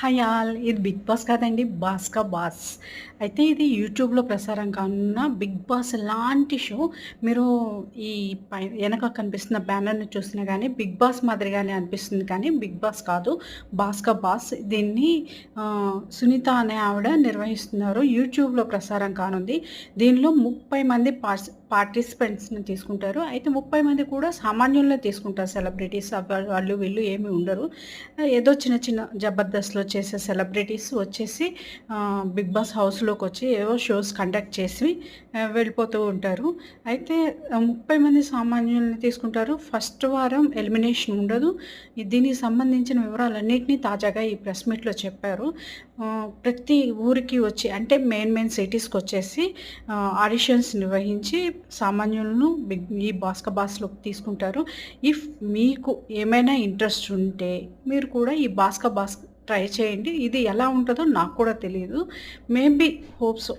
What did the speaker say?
Hi all. ఇది big boss కాదండి బాస్కా బాస్. అయితే ఇది యూట్యూబ్లో ప్రసారం కానున్న బిగ్ బాస్ లాంటి షో. మీరు ఈ పై వెనక కనిపిస్తున్న బ్యానర్ని చూసినా కానీ బిగ్ బాస్ మాదిరిగానే అనిపిస్తుంది కానీ బిగ్ బాస్ కాదు. బాస్కా బాస్ దీన్ని సునీత అనే ఆవిడ నిర్వహిస్తున్నారు. యూట్యూబ్లో ప్రసారం కానుంది. దీనిలో ముప్పై మంది పార్టిసిపెంట్స్ని తీసుకుంటారు. అయితే ముప్పై మంది కూడా సామాన్యులనే తీసుకుంటారు. సెలబ్రిటీస్ వాళ్ళు వీళ్ళు ఏమి ఉండరు. ఏదో చిన్న చిన్న జబర్దస్త్లో చేసే సెలబ్రిటీస్ వచ్చేసి బిగ్ బాస్ హౌస్లోకి వచ్చి ఏవో షోస్ కండక్ట్ చేసి వెళ్ళిపోతూ ఉంటారు. అయితే ముప్పై మంది సామాన్యుల్ని తీసుకుంటారు. ఫస్ట్ వారం ఎలిమినేషన్ ఉండదు. దీనికి సంబంధించిన వివరాలన్నింటినీ తాజాగా ఈ ప్రెస్ మీట్లో చెప్పారు. ప్రతి ఊరికి వచ్చి అంటే మెయిన్ మెయిన్ సిటీస్కి వచ్చేసి ఆడిషన్స్ నిర్వహించి సామాన్యులను బిగ్ ఈ బాస్క బాస్లోకి తీసుకుంటారు. ఇఫ్ మీకు ఏమైనా ఇంట్రెస్ట్ ఉంటే మీరు కూడా ఈ బాస్క బాస్ ట్రై చేయండి. ఇది ఎలా ఉంటుందో నాకు కూడా తెలియదు మేబీ హోప్స్.